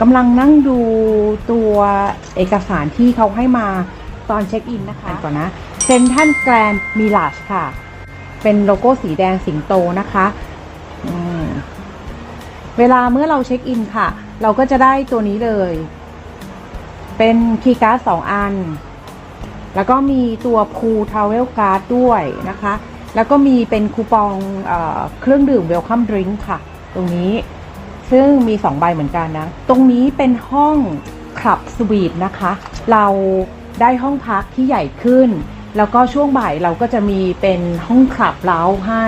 กำลังนั่งดูตัวเอกสารที่เขาให้มาตอนเช็คอินนะคะก่อนนะเซนทันแกรนด์มิลาชค่ะ เป็นโลโก้สีแดงสิงโตนะคะอืมเวลาเมื่อเราเช็คอินค่ะ เราก็จะได้ตัวนี้เลย เป็นคีย์การ์ดสองอัน แล้วก็มีตัวพูทาวเวลการ์ดด้วยนะคะ แล้วก็มีเป็นคูปองเออเครื่องดื่มเวลคัมดริงค์ค่ะ ตรงนี้ ซึ่งมี 2 ใบเหมือนกันนะ ตรงนี้เป็นห้องคลับสวีทนะคะ เราได้ห้องพักที่ใหญ่ขึ้น แล้วก็ช่วงบ่ายเราก็จะมีเป็นห้องคลับเล้าให้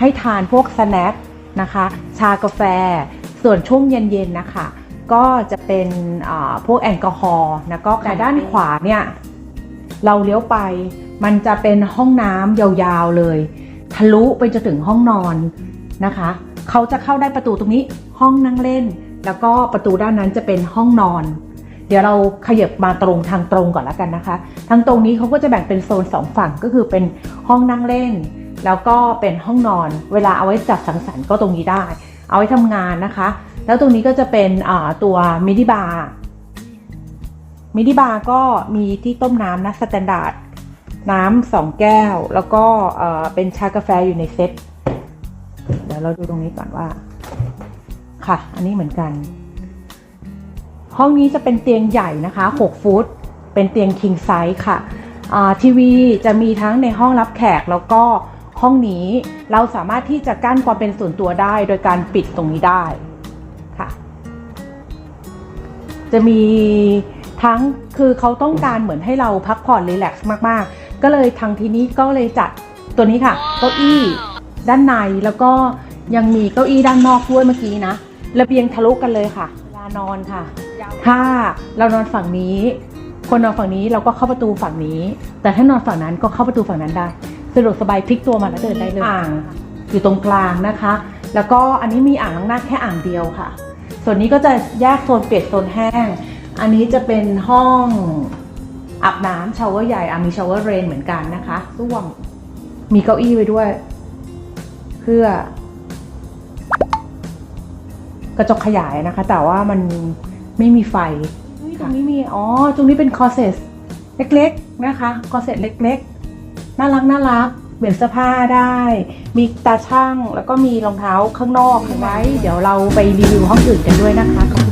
ให้ทานพวกสแน็คนะคะ ชากาแฟ ส่วนช่วงเย็นๆนะคะ ก็จะเป็นพวกแอลกอฮอล์นะก็แต่ด้านขวาเนี่ยเราเลี้ยวไปมันจะเป็นห้องน้ำยาวๆเลย ทะลุไปจนถึงห้องนอนนะคะ เขาจะเข้าได้ประตูตรงนี้ห้องนั่งเล่น แล้วก็ประตูด้านนั้นจะเป็นห้องนอน เดี๋ยวเราขยับมาตรงทางตรงก่อนแล้วกันนะคะ ทางตรงนี้เขาก็จะแบ่งเป็นโซนสองฝั่งก็คือเป็นห้องนั่งเล่น แล้วก็เป็นห้องนอน เวลาเอาไว้จัดสังสรรค์ก็ตรงนี้ได้ เอาไว้ทำงานนะคะ แล้วตรงนี้ก็จะเป็นตัวมินิบาร์มินิบาร์ก็มีที่ต้มน้ำนะสแตนดาร์ดน้ำสองแก้ว แล้วก็เอ่อเป็นชากาแฟอยู่ในเซ็ต เดี๋ยวเราดูตรงนี้ก่อนว่า ค่ะ อันนี้เหมือนกัน ห้องนี้จะเป็นเตียงใหญ่นะคะ6ฟุต เป็นเตียง king size ค่ะทีวีจะมีทั้งในห้องรับแขกแล้วก็ห้องนี้เราสามารถที่จะกั้นความเป็นส่วนตัวได้ โดยการปิดตรงนี้ได้ค่ะ จะมีทั้งคือเขาต้องการเหมือนให้เราพักผ่อนรีแลกซ์มาก ๆ ก็เลยทางทีนี้ก็เลยจัดตัวนี้ค่ะเก้าอี้ ด้านในแล้วก็ยังมีเก้าอี้ด้านนอกด้วยเมื่อกี้นะระเบียงทะลุกันเลยค่ะเวลานอนค่ะ ถ้าเรานอนฝั่งนี้ คนนอนฝั่งนี้เราก็เข้าประตูฝั่งนี้ แต่ถ้านอนฝั่งนั้นก็เข้าประตูฝั่งนั้นได้สะดวกสบายพลิกตัวมาแล้วเดินได้เลยอ่างอยู่ตรงกลางนะคะ แล้วก็อันนี้มีอ่างล้างหน้าแค่อ่างเดียวค่ะ ส่วนนี้ก็จะแยกโซนเปียกโซนแห้ง อันนี้จะเป็นห้องอาบน้ำชาวเวอร์ใหญ่อะมีชาวเวอร์เรนเหมือนกันนะคะร่วมมีเก้าอี้ไว้ด้วย เพื่อกระจกขยายนะคะ แต่ว่ามันไม่มีไฟเฮ้ยตรงนี้มี อ๋อ ตรงนี้เป็นคอเซสเล็กๆนะคะ คอเซสเล็กๆ น่ารักน่ารัก เปลี่ยนเสื้อผ้าได้ มีตาช่างแล้วก็มีรองเท้าข้างนอกเห็นไหมเดี๋ยวเราไปรีวิวห้องอื่นกันด้วยนะคะขอบคุณ